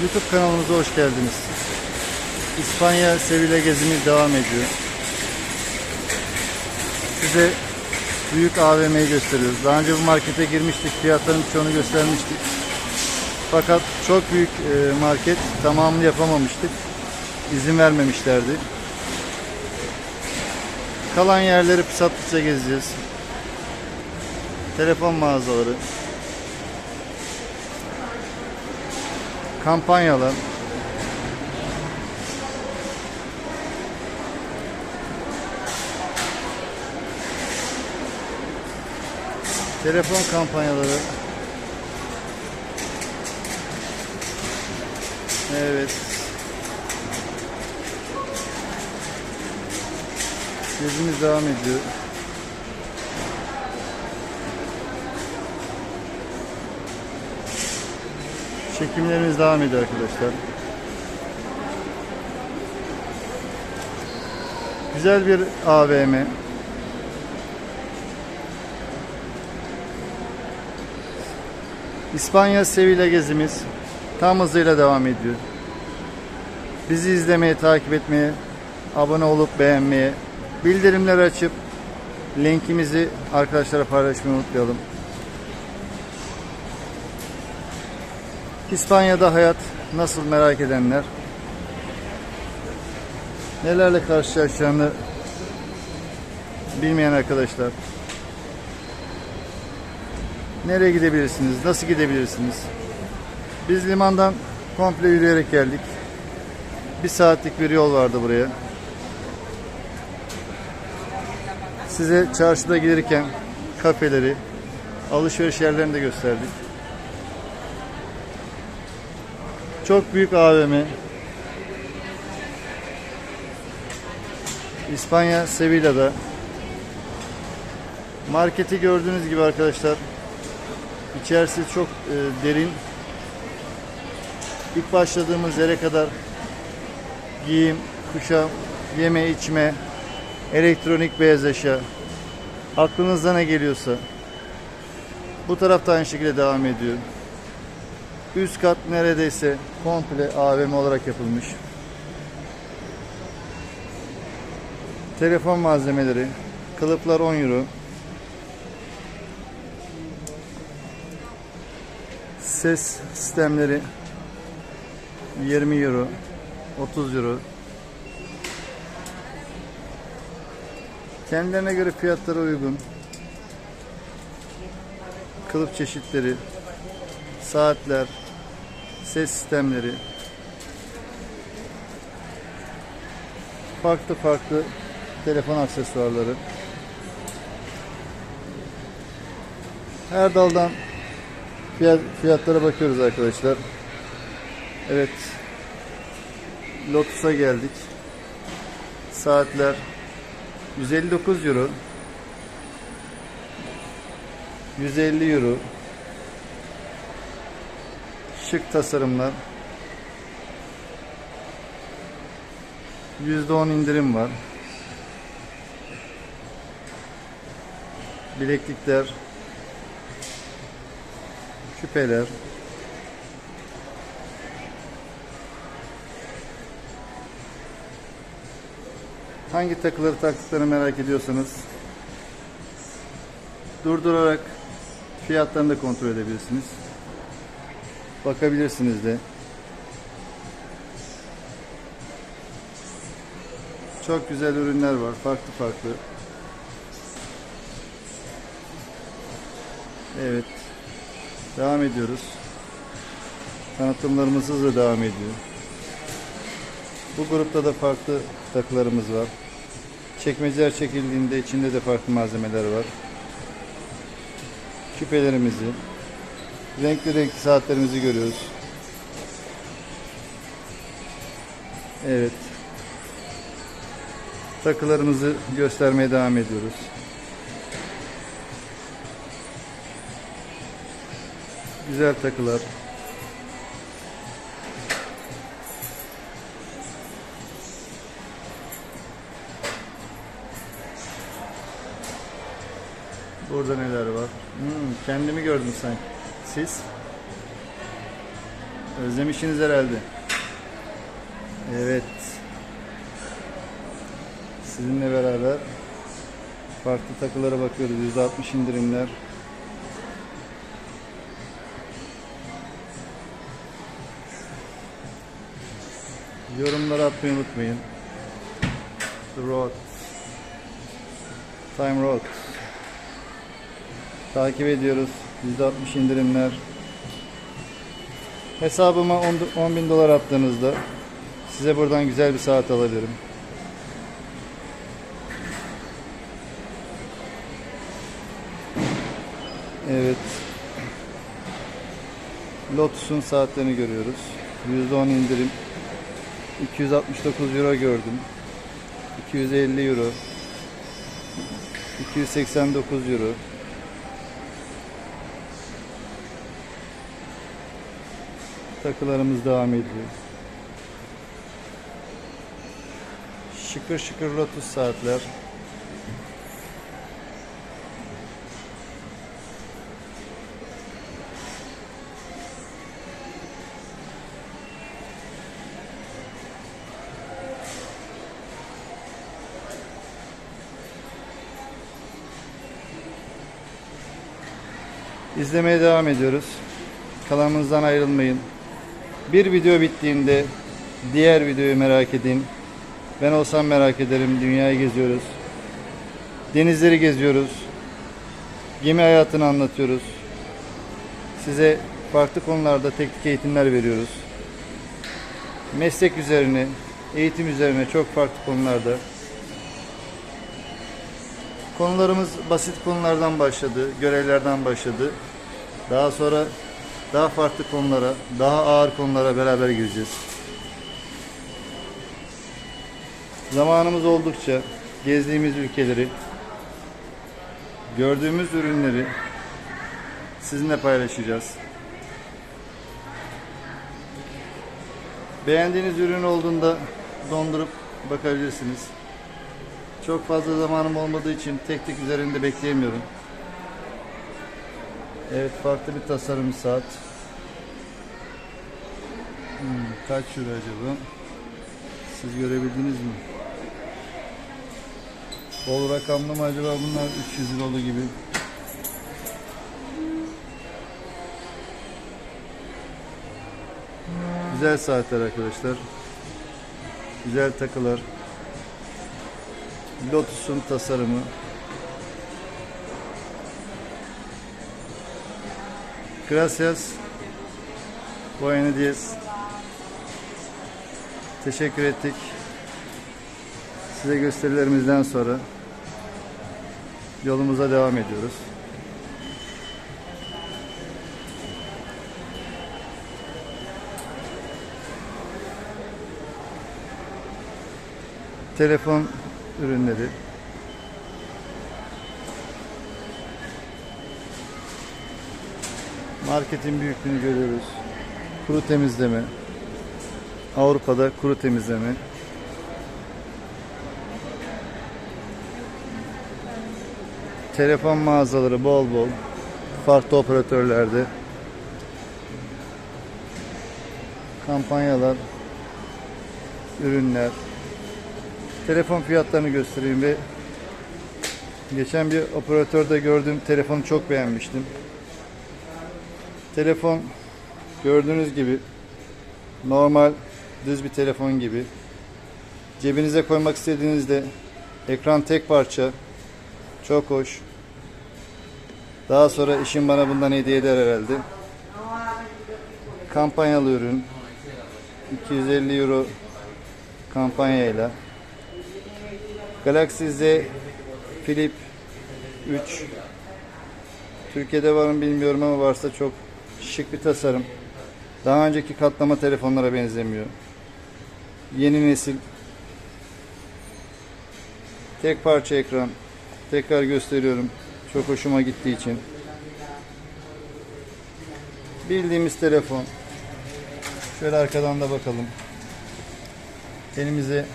YouTube kanalımıza hoş geldiniz. İspanya Sevilla gezimiz devam ediyor. Size büyük AVM'yi gösteriyoruz. Daha önce bu markete girmiştik. Fiyatların çoğunu göstermiştik. Fakat çok büyük e, market tamamını yapamamıştık. İzin vermemişlerdi. Kalan yerleri pısatlıkça gezeceğiz. Telefon mağazaları. Kampanyalar. Telefon kampanyaları. Evet. Gezimiz devam ediyor. Çekimlerimiz devam ediyor arkadaşlar. Güzel bir AVM. İspanya Sevilla gezimiz tam hızıyla devam ediyor. Bizi izlemeye, takip etmeye, abone olup beğenmeye, bildirimleri açıp linkimizi arkadaşlara paylaşmayı unutmayalım. İspanya'da hayat nasıl merak edenler, nelerle karşılaşacağını bilmeyen arkadaşlar, nereye gidebilirsiniz, nasıl gidebilirsiniz? Biz limandan komple yürüyerek geldik. Bir saatlik bir yol vardı buraya. Size çarşıda gelirken kafeleri, alışveriş yerlerini de gösterdik. Çok büyük AVM. İspanya Sevilla'da. Marketi gördüğünüz gibi arkadaşlar. İçerisi çok e, derin. İlk başladığımız yere kadar giyim, kuşam, yeme içme, elektronik beyaz eşya. Aklınızda ne geliyorsa. Bu tarafta aynı şekilde devam ediyor. Üst kat neredeyse komple AVM olarak yapılmış. Telefon malzemeleri, kılıflar 10 euro. Ses sistemleri 20 euro, 30 euro. Kendilerine göre fiyatlara uygun. Kılıf çeşitleri, saatler, ses sistemleri, farklı farklı telefon aksesuarları. Her daldan fiyat, fiyatlara bakıyoruz arkadaşlar. Evet. Lotus'a geldik. Saatler 159 euro. 150 euro. Şık tasarımlar. %10 indirim var. Bileklikler. Küpeler. Hangi takıları taktıklarını merak ediyorsanız durdurarak fiyatlarını da kontrol edebilirsiniz. Bakabilirsiniz de. Çok güzel ürünler var. Farklı farklı. Evet. Devam ediyoruz. Tanıtımlarımız hızla devam ediyor. Bu grupta da farklı takılarımız var. Çekmeceler çekildiğinde içinde de farklı malzemeler var. Küpelerimizi, renkli renkli saatlerimizi görüyoruz. Evet. Takılarımızı göstermeye devam ediyoruz. Güzel takılar. Burada neler var? Hmm, kendimi gördüm sanki. Siz? Özlemişsiniz herhalde. Evet. Sizinle beraber farklı takılara bakıyoruz. %60 indirimler. Yorumları atmayı unutmayın. The Road. Time Road. Takip ediyoruz. %60 indirimler. Hesabıma 10 bin dolar attığınızda size buradan güzel bir saat alabilirim. Evet. Lotus'un saatlerini görüyoruz. %10 indirim. 269 euro gördüm. 250 euro. 289 euro. Takılarımız devam ediyor. Şıkır şıkır Lotus saatler. İzlemeye devam ediyoruz. Kanalımızdan ayrılmayın. Bir video bittiğinde diğer videoyu merak edin. Ben olsam merak ederim. Dünyayı geziyoruz. Denizleri geziyoruz. Gemi hayatını anlatıyoruz. Size farklı konularda teknik eğitimler veriyoruz. Meslek üzerine, eğitim üzerine çok farklı konularda. Konularımız basit konulardan başladı, görevlerden başladı. Daha sonra daha farklı konulara, daha ağır konulara beraber gireceğiz. Zamanımız oldukça gezdiğimiz ülkeleri, gördüğümüz ürünleri sizinle paylaşacağız. Beğendiğiniz ürün olduğunda dondurup bakabilirsiniz. Çok fazla zamanım olmadığı için tek tek üzerinde bekleyemiyorum. Evet farklı bir tasarım saat. Hmm, kaç euro acaba? Siz görebildiniz mi? Bol rakamlı mı acaba bunlar 300 eurolu gibi? Güzel saatler arkadaşlar. Güzel takılar. Lotus'un tasarımı. Gracias. Buenos días. Teşekkür ettik. Size gösterilerimizden sonra yolumuza devam ediyoruz. Telefon ürünleri. Marketin büyüklüğünü görüyoruz. Kuru temizleme. Avrupa'da kuru temizleme. Telefon mağazaları bol bol. Farklı operatörlerde. Kampanyalar. Ürünler. Telefon fiyatlarını göstereyim ve geçen bir operatörde gördüğüm telefonu çok beğenmiştim. Telefon gördüğünüz gibi normal düz bir telefon gibi. Cebinize koymak istediğinizde ekran tek parça. Çok hoş. Daha sonra işim bana bundan hediye eder herhalde. Kampanyalı ürün. 250 euro kampanyayla. Galaxy Z Flip 3 Türkiye'de var mı bilmiyorum ama varsa çok şık bir tasarım. Daha önceki katlama telefonlara benzemiyor. Yeni nesil tek parça ekran. Tekrar gösteriyorum. Çok hoşuma gittiği için. Bildiğimiz telefon. Şöyle arkadan da bakalım. Elimize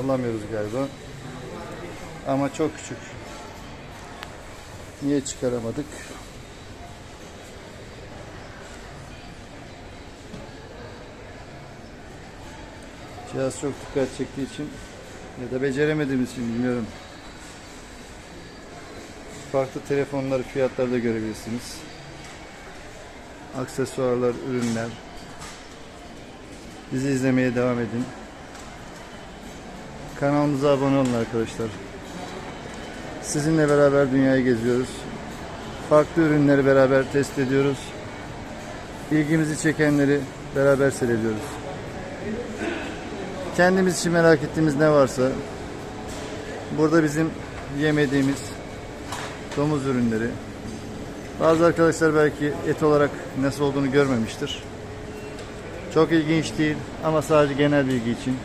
alamıyoruz galiba. Ama çok küçük. Niye çıkaramadık? Cihaz çok dikkat çektiği için ya da beceremediğimiz için bilmiyorum. Farklı telefonları fiyatlarda görebilirsiniz. Aksesuarlar, ürünler. Bizi izlemeye devam edin. Kanalımıza abone olun arkadaşlar. Sizinle beraber dünyayı geziyoruz. Farklı ürünleri beraber test ediyoruz. İlgimizi çekenleri beraber seyrediyoruz. Kendimiz için merak ettiğimiz ne varsa burada bizim yemediğimiz domuz ürünleri. Bazı arkadaşlar belki et olarak nasıl olduğunu görmemiştir. Çok ilginç değil ama sadece genel bilgi için.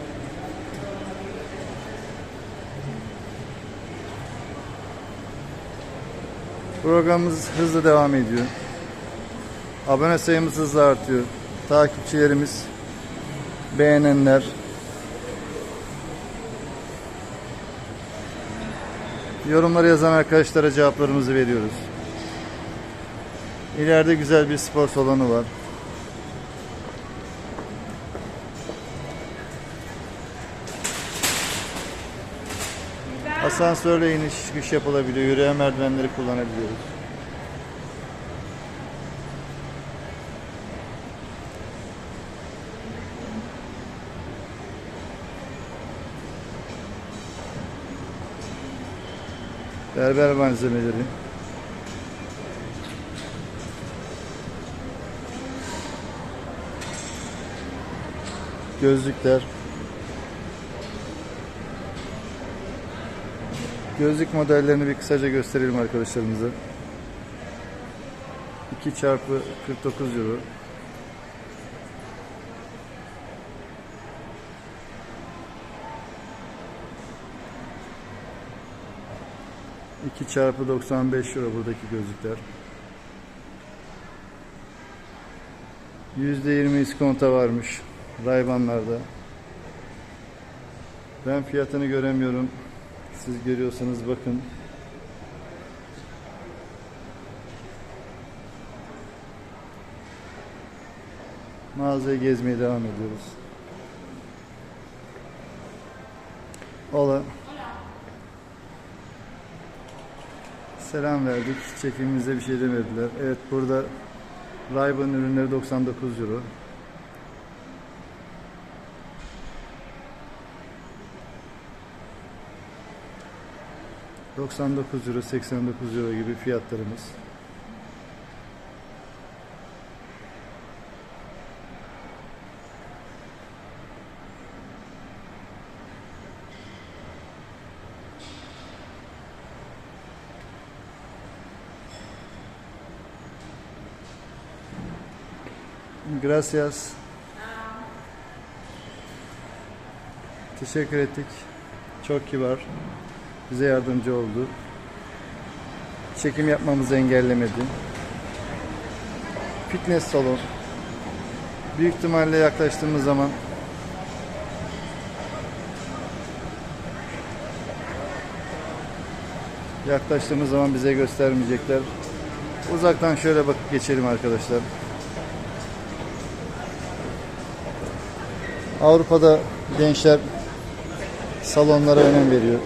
Programımız hızlı devam ediyor. Abone sayımız hızla artıyor. Takipçilerimiz, beğenenler, yorumları yazan arkadaşlara cevaplarımızı veriyoruz. İleride güzel bir spor salonu var. Asansörle iniş çıkış yapılabiliyor. Yürüyen merdivenleri kullanabiliyoruz. Berber malzemeleri. Gözlükler. Gözlük modellerini bir kısaca gösterelim arkadaşlarımıza. 2 çarpı 49 euro. İki çarpı 95 euro buradaki gözlükler. %20 iskonta varmış Raybanlarda. Ben fiyatını göremiyorum. Siz görüyorsanız bakın. Mağazayı gezmeye devam ediyoruz. Ola. Selam verdik. Çekimimize bir şey demediler. Evet burada Ray-Ban ürünleri 99 euro. ...99 euro, 89 euro gibi fiyatlarımız. Gracias. Teşekkür ettik. Çok kibar. Bize yardımcı oldu. Çekim yapmamızı engellemedi. Fitness salon. Büyük ihtimalle yaklaştığımız zaman yaklaştığımız zaman bize göstermeyecekler. Uzaktan şöyle bakıp geçelim arkadaşlar. Avrupa'da gençler salonlara önem veriyor.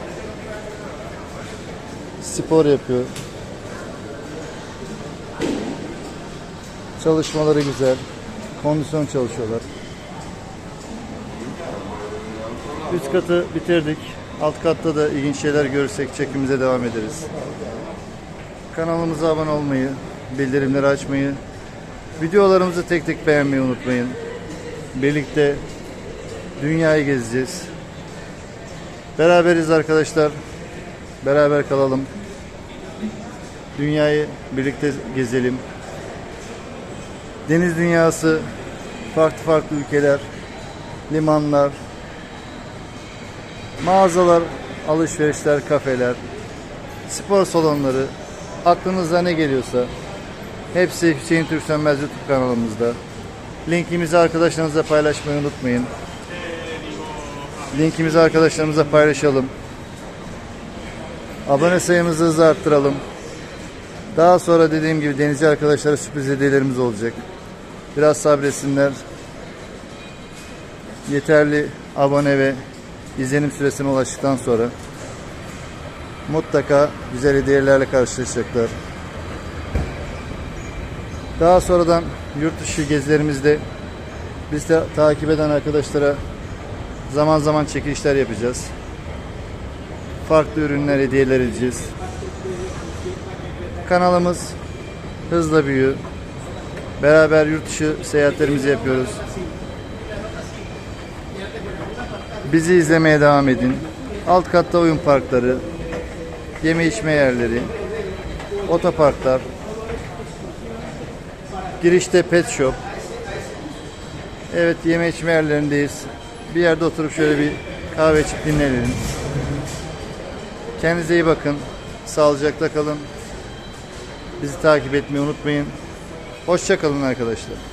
Spor yapıyor. Çalışmaları güzel. Kondisyon çalışıyorlar. Üst katı bitirdik. Alt katta da ilginç şeyler görürsek çekimize devam ederiz. Kanalımıza abone olmayı, bildirimleri açmayı, videolarımızı tek tek beğenmeyi unutmayın. Birlikte Dünyayı gezeceğiz. Beraberiz arkadaşlar. Beraber kalalım. Dünyayı birlikte gezelim. Deniz dünyası, farklı farklı ülkeler, limanlar, mağazalar, alışverişler, kafeler, spor salonları, aklınıza ne geliyorsa hepsi Hüseyin Türk Sönmez YouTube kanalımızda. Linkimizi arkadaşlarınızla paylaşmayı unutmayın. Linkimizi arkadaşlarımıza paylaşalım. Abone sayımızı hızla arttıralım. Daha sonra dediğim gibi denizci arkadaşlara sürpriz hediyelerimiz olacak. Biraz sabretsinler. Yeterli abone ve izlenim süresine ulaştıktan sonra mutlaka güzel hediyelerle karşılaşacaklar. Daha sonradan yurt dışı gezilerimizde biz takip eden arkadaşlara zaman zaman çekilişler yapacağız. Farklı ürünler hediyeler edeceğiz. Kanalımız hızla büyüyor. Beraber yurt dışı seyahatlerimizi yapıyoruz. Bizi izlemeye devam edin. Alt katta oyun parkları, yeme içme yerleri, otoparklar, girişte pet shop. Evet yeme içme yerlerindeyiz. Bir yerde oturup şöyle bir kahve içip dinlenelim. Kendinize iyi bakın. Sağlıcakla kalın. Bizi takip etmeyi unutmayın. Hoşça kalın arkadaşlar.